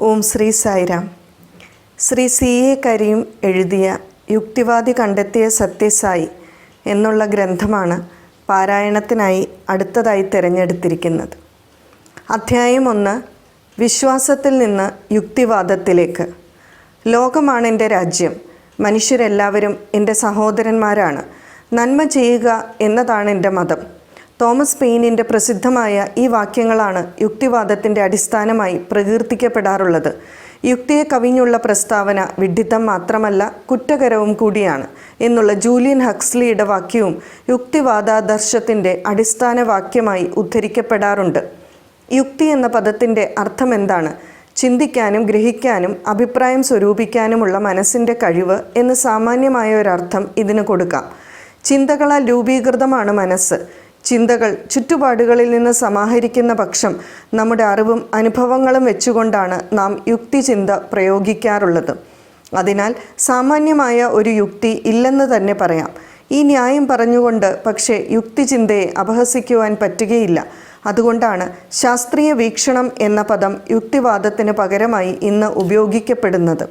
Om Shri Sairam. Shri C A Kareem എഴുതിയ യുക്തിവാദി കണ്ടെത്തിയ സത്യസായി എന്നുള്ള ഗ്രന്ഥമാണ് പാരായണത്തിനായി അടുത്തതായി തിരഞ്ഞെടുത്തിരിക്കുന്നത്. അധ്യായം ഒന്ന് വിശ്വാസത്തിൽ നിന്ന് യുക്തിവാദത്തിലേക്ക്. ലോകമാണ് എന്റെ രാജ്യം മനുഷ്യരെല്ലാവരും എന്റെ സഹോദരന്മാരാണ് നന്മ ചെയ്യുക എന്നതാണ് എന്റെ മതം. തോമസ് പെയിനിന്റെ പ്രസിദ്ധമായ ഈ വാക്യങ്ങളാണ് യുക്തിവാദത്തിന്റെ അടിസ്ഥാനമായി പ്രകീർത്തിക്കപ്പെടാറുള്ളത്. യുക്തിയെ കവിഞ്ഞുള്ള പ്രസ്താവന വിഡ്ഢിത്തം മാത്രമല്ല കുറ്റകരവും കൂടിയാണ് എന്നുള്ള ജൂലിയൻ ഹക്സ്ലിയുടെ വാക്യവും യുക്തിവാദാദർശത്തിന്റെ അടിസ്ഥാന വാക്യമായി ഉദ്ധരിക്കപ്പെടാറുണ്ട്. യുക്തി എന്ന പദത്തിന്റെ അർത്ഥം എന്താണ്? ചിന്തിക്കാനും ഗ്രഹിക്കാനും അഭിപ്രായം സ്വരൂപിക്കാനുമുള്ള മനസ്സിന്റെ കഴിവ് എന്ന് സാമാന്യമായ ഒരർത്ഥം ഇതിന് കൊടുക്കാം. ചിന്തകളാൽ രൂപീകൃതമാണ് മനസ്സ്. ചിന്തകൾ ചുറ്റുപാടുകളിൽ നിന്ന് സമാഹരിക്കുന്ന പക്ഷം നമ്മുടെ അറിവും അനുഭവങ്ങളും വെച്ചുകൊണ്ടാണ് നാം യുക്തിചിന്ത പ്രയോഗിക്കാറുള്ളത്. അതിനാൽ സാമാന്യമായ ഒരു യുക്തി ഇല്ലെന്ന് തന്നെ പറയാം. ഈ ന്യായം പറഞ്ഞുകൊണ്ട് പക്ഷേ യുക്തിചിന്തയെ അപഹസിക്കുവാൻ പറ്റുകയില്ല. അതുകൊണ്ടാണ് ശാസ്ത്രീയ വീക്ഷണം എന്ന പദം യുക്തിവാദത്തിന് പകരമായി ഇന്ന് ഉപയോഗിക്കപ്പെടുന്നത്.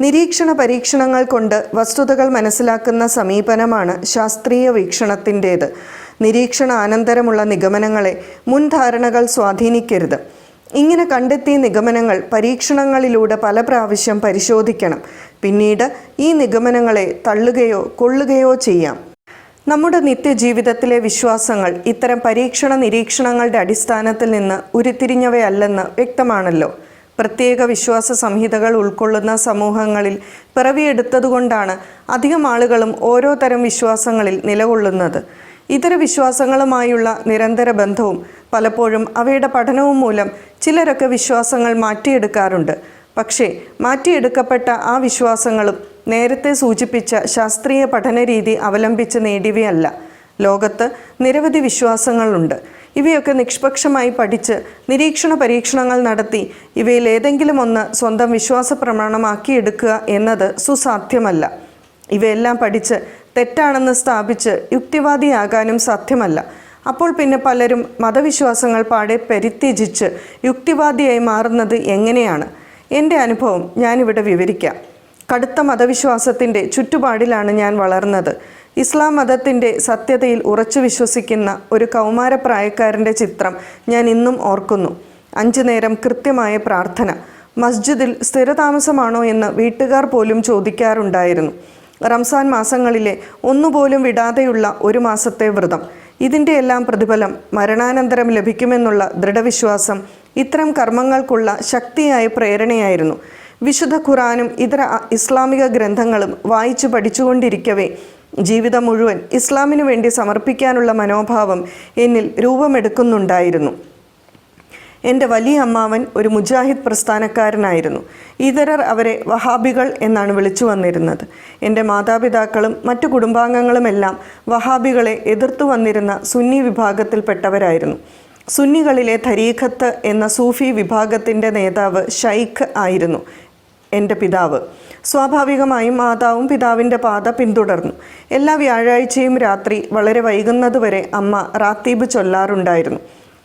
നിരീക്ഷണ പരീക്ഷണങ്ങൾ കൊണ്ട് വസ്തുതകൾ മനസ്സിലാക്കുന്ന സമീപനമാണ് ശാസ്ത്രീയ വീക്ഷണത്തിന്റേത്. നിരീക്ഷണ അനന്തരമുള്ള നിഗമനങ്ങളെ മുൻധാരണകൾ സ്വാധീനിക്കരുത്. ഇങ്ങനെ കണ്ടെത്തിയ നിഗമനങ്ങൾ പരീക്ഷണങ്ങളിലൂടെ പല പ്രാവശ്യം പരിശോധിക്കണം. പിന്നീട് ഈ നിഗമനങ്ങളെ തള്ളുകയോ കൊള്ളുകയോ ചെയ്യാം. നമ്മുടെ നിത്യജീവിതത്തിലെ വിശ്വാസങ്ങൾ ഇത്തരം പരീക്ഷണ നിരീക്ഷണങ്ങളുടെ അടിസ്ഥാനത്തിൽ നിന്ന് ഉരുത്തിരിഞ്ഞവയല്ലെന്ന് വ്യക്തമാണല്ലോ. പ്രത്യേക വിശ്വാസ സംഹിതകൾ ഉൾക്കൊള്ളുന്ന സമൂഹങ്ങളിൽ പിറവിയെടുത്തതുകൊണ്ടാണ് അധികം ആളുകളും ഓരോ തരം വിശ്വാസങ്ങളിൽ നിലകൊള്ളുന്നത്. ഇതര വിശ്വാസങ്ങളുമായുള്ള നിരന്തര ബന്ധവും പലപ്പോഴും അവയുടെ പഠനവും മൂലം ചിലരൊക്കെ വിശ്വാസങ്ങൾ മാറ്റിയെടുക്കാറുണ്ട്. പക്ഷേ മാറ്റിയെടുക്കപ്പെട്ട ആ വിശ്വാസങ്ങളും നേരത്തെ സൂചിപ്പിച്ച ശാസ്ത്രീയ പഠനരീതി അവലംബിച്ച് നേടിയവയല്ല. ലോകത്ത് നിരവധി വിശ്വാസങ്ങളുണ്ട്. ഇവയൊക്കെ നിഷ്പക്ഷമായി പഠിച്ച് നിരീക്ഷണ പരീക്ഷണങ്ങൾ നടത്തി ഇവയിൽ ഏതെങ്കിലും ഒന്ന് സ്വന്തം വിശ്വാസ പ്രമാണമാക്കിയെടുക്കുക എന്നത് സുസാധ്യമല്ല. ഇവയെല്ലാം പഠിച്ച് തെറ്റാണെന്ന് സ്ഥാപിച്ച് യുക്തിവാദിയാകാനും സാധ്യമല്ല. അപ്പോൾ പിന്നെ പലരും മതവിശ്വാസങ്ങൾ പാടെ പരിത്യജിച്ച് യുക്തിവാദിയായി മാറുന്നത് എങ്ങനെയാണ്? എന്റെ അനുഭവം ഞാനിവിടെ വിവരിക്കാം. കടുത്ത മതവിശ്വാസത്തിന്റെ ചുറ്റുപാടിലാണ് ഞാൻ വളർന്നത്. ഇസ്ലാം മതത്തിന്റെ സത്യതയിൽ ഉറച്ചു വിശ്വസിക്കുന്ന ഒരു കൗമാരപ്രായക്കാരന്റെ ചിത്രം ഞാൻ ഇന്നും ഓർക്കുന്നു. അഞ്ചു നേരം കൃത്യമായ പ്രാർത്ഥന. മസ്ജിദിൽ സ്ഥിരതാമസമാണോ എന്ന് വീട്ടുകാർ പോലും ചോദിക്കാറുണ്ടായിരുന്നു. റംസാൻ മാസങ്ങളിലെ ഒന്നുപോലും വിടാതെയുള്ള ഒരു മാസത്തെ വ്രതം. ഇതിന്റെ എല്ലാം പ്രതിഫലം മരണാനന്തരം ലഭിക്കുമെന്നുള്ള ദൃഢവിശ്വാസം ഇത്തരം കർമ്മങ്ങൾക്കുള്ള ശക്തിയായ പ്രേരണയായിരുന്നു. വിശുദ്ധ ഖുറാനും ഇതര ഇസ്ലാമിക ഗ്രന്ഥങ്ങളും വായിച്ചു പഠിച്ചുകൊണ്ടിരിക്കവേ ജീവിതം മുഴുവൻ ഇസ്ലാമിനു വേണ്ടി സമർപ്പിക്കാനുള്ള മനോഭാവം എന്നിൽ രൂപമെടുക്കുന്നുണ്ടായിരുന്നു. എന്റെ വലിയ അമ്മാവൻ ഒരു മുജാഹിദ് പ്രസ്ഥാനക്കാരനായിരുന്നു. ഇതരർ അവരെ വഹാബികൾ എന്നാണ് വിളിച്ചു വന്നിരുന്നത്. എന്റെ മാതാപിതാക്കളും മറ്റു കുടുംബാംഗങ്ങളുമെല്ലാം വഹാബികളെ എതിർത്തു വന്നിരുന്ന സുന്നി വിഭാഗത്തിൽപ്പെട്ടവരായിരുന്നു. സുന്നികളിലെ ധരീഖത്ത് എന്ന സൂഫി വിഭാഗത്തിന്റെ നേതാവ് ഷൈഖ് ആയിരുന്നു എന്റെ പിതാവ്. സ്വാഭാവികമായും മാതാവും പിതാവിന്റെ പാത പിന്തുടർന്നു. എല്ലാ വ്യാഴാഴ്ചയും രാത്രി വളരെ വൈകുന്നതുവരെ അമ്മ റാത്തീബ് ചൊല്ലാറുണ്ടായിരുന്നു.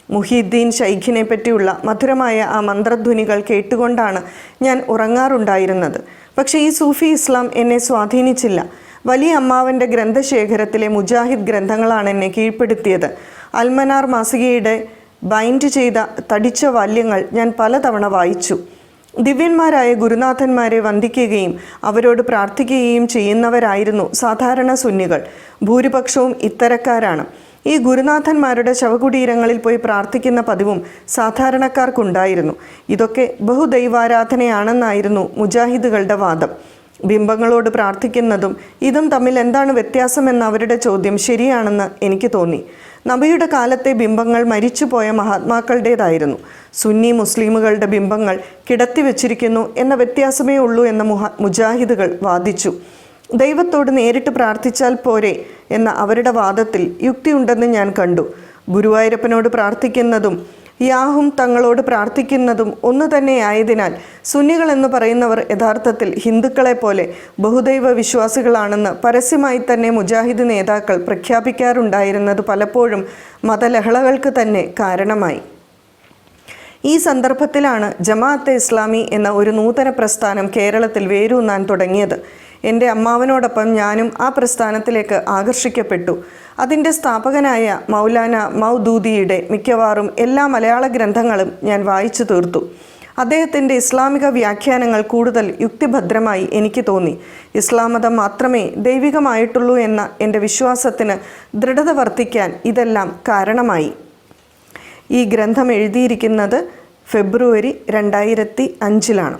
മുഹീദ്ദീൻ ഷൈഖിനെ പറ്റിയുള്ള മധുരമായ ആ മന്ത്രധ്വനികൾ കേട്ടുകൊണ്ടാണ് ഞാൻ ഉറങ്ങാറുണ്ടായിരുന്നത്. പക്ഷേ ഈ സൂഫി ഇസ്ലാം എന്നെ സ്വാധീനിച്ചില്ല. വലിയ അമ്മാവന്റെ ഗ്രന്ഥശേഖരത്തിലെ മുജാഹിദ് ഗ്രന്ഥങ്ങളാണ് എന്നെ കീഴ്പ്പെടുത്തിയത്. അൽമനാർ മാസികയുടെ ബൈൻഡ് ചെയ്ത തടിച്ച വാല്യങ്ങൾ ഞാൻ പലതവണ വായിച്ചു. ദിവ്യന്മാരായ ഗുരുനാഥന്മാരെ വന്ദിക്കുകയും അവരോട് പ്രാർത്ഥിക്കുകയും ചെയ്യുന്നവരായിരുന്നു സാധാരണ സുന്നികൾ. ഭൂരിപക്ഷവും ഇത്തരക്കാരാണ്. ഈ ഗുരുനാഥന്മാരുടെ ശവകുടീരങ്ങളിൽ പോയി പ്രാർത്ഥിക്കുന്ന പതിവും സാധാരണക്കാർക്കുണ്ടായിരുന്നു. ഇതൊക്കെ ബഹുദൈവാരാധനയാണെന്നായിരുന്നു മുജാഹിദുകളുടെ വാദം. ബിംബങ്ങളോട് പ്രാർത്ഥിക്കുന്നതും ഇതും തമ്മിൽ എന്താണ് വ്യത്യാസമെന്ന അവരുടെ ചോദ്യം ശരിയാണെന്ന് എനിക്ക് തോന്നി. നബിയുടെ കാലത്തെ ബിംബങ്ങൾ മരിച്ചുപോയ മഹാത്മാക്കളുടേതായിരുന്നു. സുന്നി മുസ്ലിമുകളുടെ ബിംബങ്ങൾ കിടത്തി വച്ചിരിക്കുന്നു എന്ന വ്യത്യാസമേ ഉള്ളൂ എന്ന മുജാഹിദുകൾ വാദിച്ചു. ദൈവത്തോട് നേരിട്ട് പ്രാർത്ഥിച്ചാൽ പോരെ എന്ന അവരുടെ വാദത്തിൽ യുക്തിയുണ്ടെന്ന് ഞാൻ കണ്ടു. ഗുരുവായൂരപ്പനോട് പ്രാർത്ഥിക്കുന്നതും യാഹും തങ്ങളോട് പ്രാർത്ഥിക്കുന്നതും ഒന്നു തന്നെയായതിനാൽ സുന്നികൾ എന്ന് പറയുന്നവർ യഥാർത്ഥത്തിൽ ഹിന്ദുക്കളെ പോലെ ബഹുദൈവ വിശ്വാസികളാണെന്ന് പരസ്യമായി തന്നെ മുജാഹിദ് നേതാക്കൾ പ്രഖ്യാപിക്കാറുണ്ടായിരുന്നത് പലപ്പോഴും മതലഹളകൾക്ക് തന്നെ കാരണമായി. ഈ സന്ദർഭത്തിലാണ് ജമാഅത്തെ ഇസ്ലാമി എന്ന ഒരു നൂതന പ്രസ്ഥാനം കേരളത്തിൽ വേരൂന്നാൻ തുടങ്ങിയത്. എന്റെ അമ്മാവനോടൊപ്പം ഞാനും ആ പ്രസ്ഥാനത്തിലേക്ക് ആകർഷിക്കപ്പെട്ടു. അതിന്റെ സ്ഥാപകനായ മൗലാന മൗദൂദിയുടെ മിക്കവാറും എല്ലാ മലയാള ഗ്രന്ഥങ്ങളും ഞാൻ വായിച്ചു തീർത്തു. അദ്ദേഹത്തിന്റെ ഇസ്ലാമിക വ്യാഖ്യാനങ്ങൾ കൂടുതൽ യുക്തിഭദ്രമായി എനിക്ക് തോന്നി. ഇസ്ലാം മതം മാത്രമേ ദൈവികമായിട്ടുള്ളൂ എന്ന എന്റെ വിശ്വാസത്തിന് ദൃഢത വർദ്ധിക്കാൻ ഇതെല്ലാം കാരണമായി. ഈ ഗ്രന്ഥം എഴുതിയിരിക്കുന്നത് ഫെബ്രുവരി രണ്ടായിരത്തി അഞ്ചിലാണ്.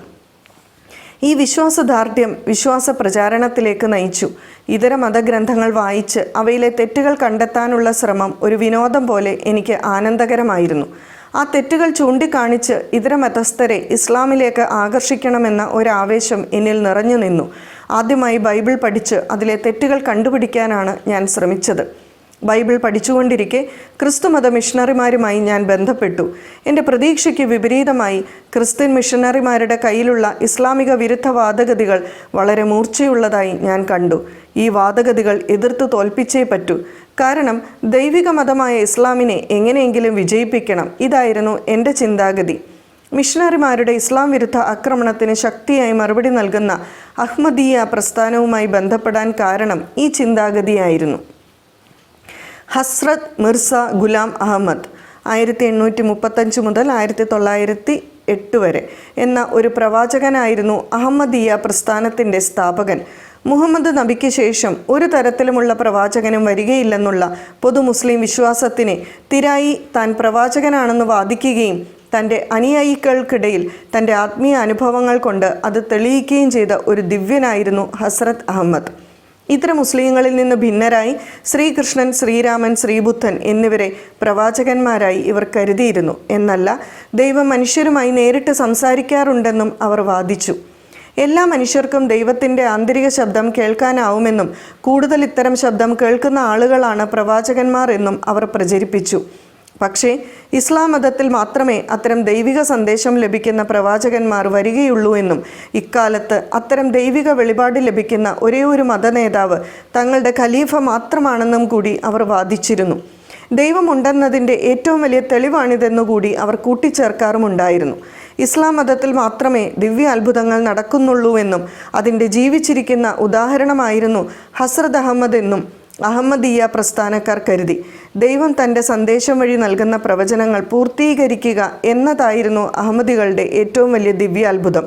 ഈ വിശ്വാസദാർഢ്യം വിശ്വാസ പ്രചാരണത്തിലേക്ക് നയിച്ചു. ഇതര മതഗ്രന്ഥങ്ങൾ വായിച്ച് അവയിലെ തെറ്റുകൾ കണ്ടെത്താനുള്ള ശ്രമം ഒരു വിനോദം പോലെ എനിക്ക് ആനന്ദകരമായിരുന്നു. ആ തെറ്റുകൾ ചൂണ്ടിക്കാണിച്ച് ഇതര മതസ്ഥരെ ഇസ്ലാമിലേക്ക് ആകർഷിക്കണമെന്ന ഒരാവേശം എന്നിൽ നിറഞ്ഞു നിന്നു. ആദ്യമായി ബൈബിൾ പഠിച്ച് അതിലെ തെറ്റുകൾ കണ്ടുപിടിക്കാനാണ് ഞാൻ ശ്രമിച്ചത്. ബൈബിൾ പഠിച്ചുകൊണ്ടിരിക്കെ ക്രിസ്തുമത മിഷണറിമാരുമായി ഞാൻ ബന്ധപ്പെട്ടു. എന്റെ പ്രതീക്ഷയ്ക്ക് വിപരീതമായി ക്രിസ്ത്യൻ മിഷണറിമാരുടെ കയ്യിലുള്ള ഇസ്ലാമിക വിരുദ്ധ വാദഗതികൾ വളരെ മൂർച്ചയുള്ളതായി ഞാൻ കണ്ടു. ഈ വാദഗതികൾ എതിർത്ത് തോൽപ്പിച്ചേ പറ്റൂ. കാരണം ദൈവിക മതമായ ഇസ്ലാമിനെ എങ്ങനെയെങ്കിലും വിജയിപ്പിക്കണം. ഇതായിരുന്നു എന്റെ ചിന്താഗതി. മിഷണറിമാരുടെ ഇസ്ലാം വിരുദ്ധ ആക്രമണത്തിന് ശക്തിയായി മറുപടി നൽകുന്ന അഹ്മദീയ പ്രസ്ഥാനവുമായി ബന്ധപ്പെടാൻ കാരണം ഈ ചിന്താഗതിയായിരുന്നു. ഹസ്രത് മിർസ ഗുലാം അഹമ്മദ് ആയിരത്തി എണ്ണൂറ്റി മുപ്പത്തഞ്ച് മുതൽ ആയിരത്തി തൊള്ളായിരത്തി എട്ട് വരെ എന്ന ഒരു പ്രവാചകനായിരുന്നു അഹമ്മദിയ പ്രസ്ഥാനത്തിന്റെ സ്ഥാപകൻ. മുഹമ്മദ് നബിക്ക് ശേഷം ഒരു തരത്തിലുമുള്ള പ്രവാചകനും വരികയില്ലെന്നുള്ള പൊതു മുസ്ലിം വിശ്വാസത്തിനെ തിരായി താൻ പ്രവാചകനാണെന്ന് വാദിക്കുകയും തന്റെ അനുയായികൾക്കിടയിൽ തന്റെ ആത്മീയ അനുഭവങ്ങൾ കൊണ്ട് അത് തെളിയിക്കുകയും ചെയ്ത ഒരു ദിവ്യനായിരുന്നു ഹസ്രത് അഹമ്മദ്. ഇത്തര മുസ്ലിങ്ങളിൽ നിന്ന് ഭിന്നരായി ശ്രീകൃഷ്ണൻ ശ്രീരാമൻ ശ്രീബുദ്ധൻ എന്നിവരെ പ്രവാചകന്മാരായി ഇവർ കരുതിയിരുന്നു. എന്നല്ല ദൈവം മനുഷ്യരുമായി നേരിട്ട് സംസാരിക്കാറുണ്ടെന്നും അവർ വാദിച്ചു. എല്ലാ മനുഷ്യർക്കും ദൈവത്തിന്റെ ആന്തരിക ശബ്ദം കേൾക്കാനാവുമെന്നും കൂടുതൽ ഇത്തരം ശബ്ദം കേൾക്കുന്ന ആളുകളാണ് പ്രവാചകന്മാർ എന്നും അവർ പ്രചരിപ്പിച്ചു. പക്ഷേ ഇസ്ലാം മതത്തിൽ മാത്രമേ അത്തരം ദൈവിക സന്ദേശം ലഭിക്കുന്ന പ്രവാചകന്മാർ വരികയുള്ളൂ എന്നും ഇക്കാലത്ത് അത്തരം ദൈവിക വെളിപാട് ലഭിക്കുന്ന ഒരേ ഒരു മതനേതാവ് തങ്ങളുടെ ഖലീഫ മാത്രമാണെന്നും കൂടി അവർ വാദിച്ചിരുന്നു. ദൈവമുണ്ടെന്നതിന്റെ ഏറ്റവും വലിയ തെളിവാണിതെന്നുകൂടി അവർ കൂട്ടിച്ചേർക്കാറുമുണ്ടായിരുന്നു. ഇസ്ലാം മതത്തിൽ മാത്രമേ ദിവ്യ അത്ഭുതങ്ങൾ നടക്കുന്നുള്ളൂവെന്നും അതിന്റെ ജീവിച്ചിരിക്കുന്ന ഉദാഹരണമായിരുന്നു ഹസ്രത് അഹമ്മദ് എന്നും അഹമ്മദീയ പ്രസ്ഥാനക്കാർ കരുതി. ദൈവം തന്റെ സന്ദേശം വഴി നൽകുന്ന പ്രവചനങ്ങൾ പൂർത്തീകരിക്കുക എന്നതായിരുന്നു അഹമ്മദികളുടെ ഏറ്റവും വലിയ ദിവ്യ അത്ഭുതം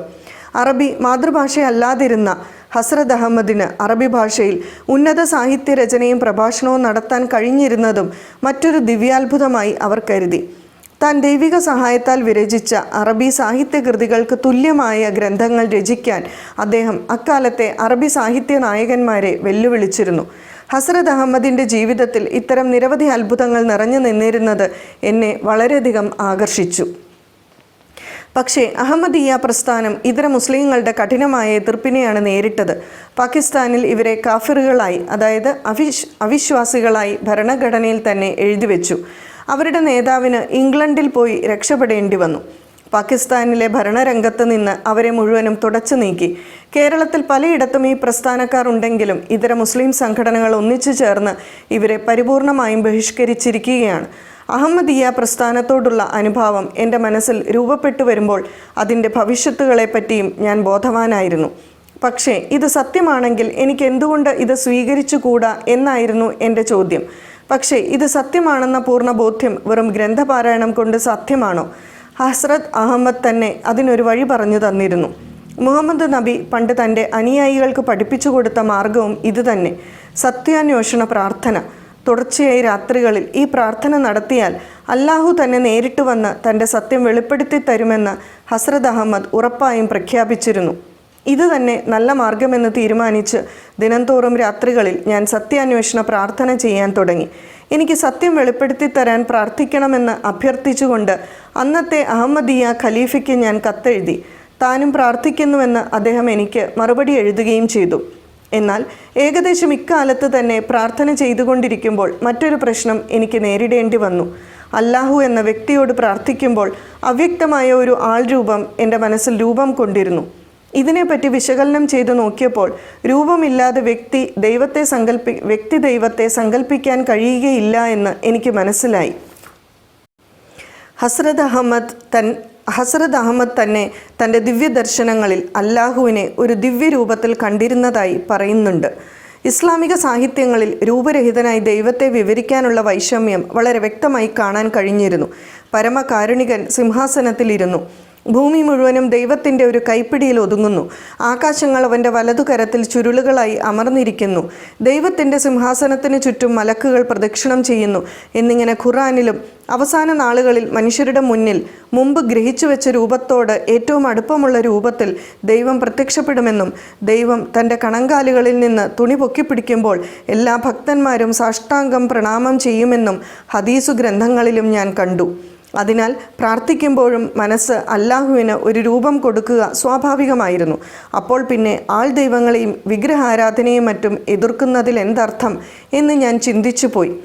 അറബി മാതൃഭാഷയല്ലാതിരുന്ന ഹസ്രത് അഹമ്മദിന് അറബി ഭാഷയിൽ ഉന്നത സാഹിത്യ രചനയും പ്രഭാഷണവും നടത്താൻ കഴിഞ്ഞിരുന്നതും മറ്റൊരു ദിവ്യാത്ഭുതമായി അവർ കരുതി. താൻ ദൈവിക സഹായത്താൽ വിരചിച്ച അറബി സാഹിത്യകൃതികൾക്ക് തുല്യമായ ഗ്രന്ഥങ്ങൾ രചിക്കാൻ അദ്ദേഹം അക്കാലത്തെ അറബി സാഹിത്യ നായകന്മാരെ വെല്ലുവിളിച്ചിരുന്നു. ഹസ്രത് അഹമ്മദിന്റെ ജീവിതത്തിൽ ഇത്തരം നിരവധി അത്ഭുതങ്ങൾ നിറഞ്ഞു നിന്നിരുന്നത് എന്നെ വളരെയധികം ആകർഷിച്ചു. പക്ഷേ അഹമ്മദീയ പ്രസ്ഥാനം ഇതര മുസ്ലിങ്ങളുടെ കഠിനമായ എതിർപ്പിനെയാണ് നേരിട്ടത്. പാകിസ്ഥാനിൽ ഇവരെ കാഫിറുകളായി അതായത് അവിശ് അവിശ്വാസികളായി ഭരണഘടനയിൽ തന്നെ എഴുതിവെച്ചു. അവരുടെ നേതാവിന് ഇംഗ്ലണ്ടിൽ പോയി രക്ഷപ്പെടേണ്ടി വന്നു. പാകിസ്ഥാനിലെ ഭരണരംഗത്ത് നിന്ന് അവരെ മുഴുവനും തുടച്ചു നീക്കി. കേരളത്തിൽ പലയിടത്തും ഈ പ്രസ്ഥാനക്കാർ ഉണ്ടെങ്കിലും ഇതര മുസ്ലിം സംഘടനകൾ ഒന്നിച്ചു ചേർന്ന് ഇവരെ പരിപൂർണമായും ബഹിഷ്കരിച്ചിരിക്കുകയാണ്. അഹമ്മദീയ പ്രസ്ഥാനത്തോടുള്ള അനുഭാവം എന്റെ മനസ്സിൽ രൂപപ്പെട്ടു വരുമ്പോൾ അതിന്റെ ഭവിഷ്യത്തുകളെപ്പറ്റിയും ഞാൻ ബോധവാനായിരുന്നു. പക്ഷേ ഇത് സത്യമാണെങ്കിൽ എനിക്ക് എന്തുകൊണ്ട് ഇത് സ്വീകരിച്ചുകൂടാ എന്നായിരുന്നു എന്റെ ചോദ്യം. പക്ഷേ ഇത് സത്യമാണെന്ന പൂർണ ബോധ്യം വെറും ഗ്രന്ഥപാരായണം കൊണ്ട് സാധ്യമാണോ? ഹസ്രത് അഹമ്മദ് തന്നെ അതിനൊരു വഴി പറഞ്ഞു തന്നിരുന്നു. മുഹമ്മദ് നബി പണ്ട് തന്റെ അനുയായികൾക്ക് പഠിപ്പിച്ചു കൊടുത്ത മാർഗവും ഇതുതന്നെ സത്യാന്വേഷണ പ്രാർത്ഥന. തുടർച്ചയായി രാത്രികളിൽ ഈ പ്രാർത്ഥന നടത്തിയാൽ അല്ലാഹു തന്നെ നേരിട്ട് വന്ന് തന്റെ സത്യം വെളിപ്പെടുത്തി തരുമെന്ന് ഹസ്രത് അഹമ്മദ് ഉറപ്പായും പ്രഖ്യാപിച്ചിരുന്നു. ഇത് തന്നെ നല്ല മാർഗമെന്ന് തീരുമാനിച്ച് ദിനംതോറും രാത്രികളിൽ ഞാൻ സത്യാന്വേഷണ പ്രാർത്ഥന ചെയ്യാൻ തുടങ്ങി. എനിക്ക് സത്യം വെളിപ്പെടുത്തി തരാൻ പ്രാർത്ഥിക്കണമെന്ന് അഭ്യർത്ഥിച്ചുകൊണ്ട് അന്നത്തെ അഹമ്മദിയ ഖലീഫയ്ക്ക് ഞാൻ കത്തെഴുതി. താനും പ്രാർത്ഥിക്കുന്നുവെന്ന് അദ്ദേഹം എനിക്ക് മറുപടി എഴുതുകയും ചെയ്തു. എന്നാൽ ഏകദേശം ഇക്കാലത്ത് തന്നെ പ്രാർത്ഥന ചെയ്തുകൊണ്ടിരിക്കുമ്പോൾ മറ്റൊരു പ്രശ്നം എനിക്ക് നേരിടേണ്ടി വന്നു. അല്ലാഹു എന്ന വ്യക്തിയോട് പ്രാർത്ഥിക്കുമ്പോൾ അവ്യക്തമായ ഒരു ആൾ രൂപം എന്റെ മനസ്സിൽ രൂപം കൊണ്ടിരുന്നു. ഇതിനെപ്പറ്റി വിശകലനം ചെയ്തു നോക്കിയപ്പോൾ രൂപമില്ലാതെ വ്യക്തി ദൈവത്തെ സങ്കല്പി വ്യക്തി ദൈവത്തെ സങ്കല്പിക്കാൻ കഴിയുകയില്ല എന്ന് എനിക്ക് മനസ്സിലായി. ഹസ്രത് അഹമ്മദ് തൻ ഹസ്രത് അഹമ്മദ് തന്നെ തന്റെ ദിവ്യദർശനങ്ങളിൽ അല്ലാഹുവിനെ ഒരു ദിവ്യരൂപത്തിൽ കണ്ടിരുന്നതായി പറയുന്നുണ്ട്. ഇസ്ലാമിക സാഹിത്യങ്ങളിൽ രൂപരഹിതനായി ദൈവത്തെ വിവരിക്കാനുള്ള വൈഷമ്യം വളരെ വ്യക്തമായി കാണാൻ കഴിഞ്ഞിരുന്നു. പരമകാരുണികൻ സിംഹാസനത്തിലിരുന്നു. ഭൂമി മുഴുവനും ദൈവത്തിന്റെ ഒരു കൈപ്പിടിയിൽ ഒതുങ്ങുന്നു. ആകാശങ്ങൾ അവന്റെ വലതുകരത്തിൽ ചുരുളുകളായി അമർന്നിരിക്കുന്നു. ദൈവത്തിന്റെ സിംഹാസനത്തിന് ചുറ്റും മലക്കുകൾ പ്രദക്ഷിണം ചെയ്യുന്നു. എന്നിങ്ങനെ ഖുറാനിലും അവസാന നാളുകളിൽ മനുഷ്യരുടെ മുന്നിൽ മുമ്പ് ഗ്രഹിച്ചു വെച്ച രൂപത്തോട് ഏറ്റവും അടുപ്പമുള്ള രൂപത്തിൽ ദൈവം പ്രത്യക്ഷപ്പെടുമെന്നും ദൈവം തന്റെ കണങ്കാലുകളിൽ നിന്ന് തുണി പൊക്കിപ്പിടിക്കുമ്പോൾ എല്ലാ ഭക്തന്മാരും സാഷ്ടാംഗം പ്രണാമം ചെയ്യുമെന്നും ഹദീസു ഗ്രന്ഥങ്ങളിലും ഞാൻ കണ്ടു. അതിനാൽ പ്രാർത്ഥിക്കുമ്പോഴും മനസ്സ് അല്ലാഹുവിന് ഒരു രൂപം കൊടുക്കുക സ്വാഭാവികമായിരുന്നു. അപ്പോൾ പിന്നെ ആൾ ദൈവങ്ങളെയും വിഗ്രഹാരാധനയും മറ്റും എതിർക്കുന്നതിൽ എന്തർത്ഥം എന്ന് ഞാൻ ചിന്തിച്ചു പോയി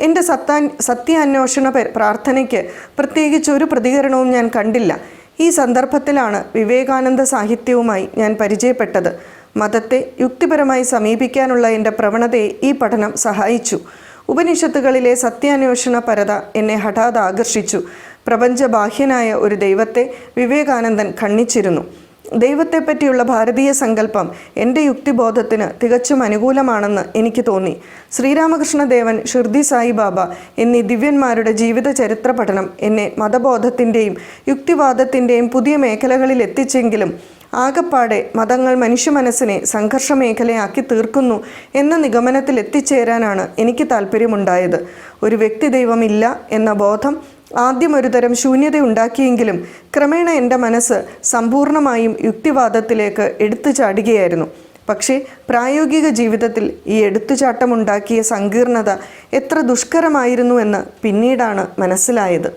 എന്റെ സത്താ സത്യാന്വേഷണ പ്രാർത്ഥനയ്ക്ക് പ്രത്യേകിച്ച് ഒരു പ്രതികരണവും ഞാൻ കണ്ടില്ല. ഈ സന്ദർഭത്തിലാണ് വിവേകാനന്ദ സാഹിത്യവുമായി ഞാൻ പരിചയപ്പെട്ടത്. മതത്തെ യുക്തിപരമായി സമീപിക്കാനുള്ള എന്റെ പ്രവണതയെ ഈ പഠനം സഹായിച്ചു. ഉപനിഷത്തുകളിലെ സത്യാന്വേഷണ പരത എന്നെ ഹഠാത് ആകർഷിച്ചു. പ്രപഞ്ചബാഹ്യനായ ഒരു ദൈവത്തെ വിവേകാനന്ദൻ ഖണ്ണിച്ചിരുന്നു ദൈവത്തെപ്പറ്റിയുള്ള ഭാരതീയ സങ്കല്പം എന്റെ യുക്തിബോധത്തിന് തികച്ചും അനുകൂലമാണെന്ന് എനിക്ക് തോന്നി. ശ്രീരാമകൃഷ്ണദേവൻ ഷിർദി സായിബാബ എന്നീ ദിവ്യന്മാരുടെ ജീവിത ചരിത്ര പഠനം എന്നെ മതബോധത്തിന്റെയും യുക്തിവാദത്തിന്റെയും പുതിയ മേഖലകളിൽ എത്തിച്ചെങ്കിലും ആകപ്പാടെ മതങ്ങൾ മനുഷ്യ മനസ്സിനെ സംഘർഷ മേഖലയാക്കി തീർക്കുന്നു എന്ന നിഗമനത്തിൽ എത്തിച്ചേരാനാണ് എനിക്ക് താല്പര്യമുണ്ടായത് ഒരു വ്യക്തി ദൈവമില്ല എന്ന ബോധം ആദ്യം ഒരുതരം ശൂന്യത ഉണ്ടാക്കിയെങ്കിലും ക്രമേണ എന്റെ മനസ്സ് സമ്പൂർണമായും യുക്തിവാദത്തിലേക്ക് എടുത്തു ചാടുകയായിരുന്നു. പക്ഷേ പ്രായോഗിക ജീവിതത്തിൽ ഈ എടുത്തുചാട്ടമുണ്ടാക്കിയ സങ്കീർണത എത്ര ദുഷ്കരമായിരുന്നുവെന്ന് പിന്നീടാണ് മനസ്സിലായത്.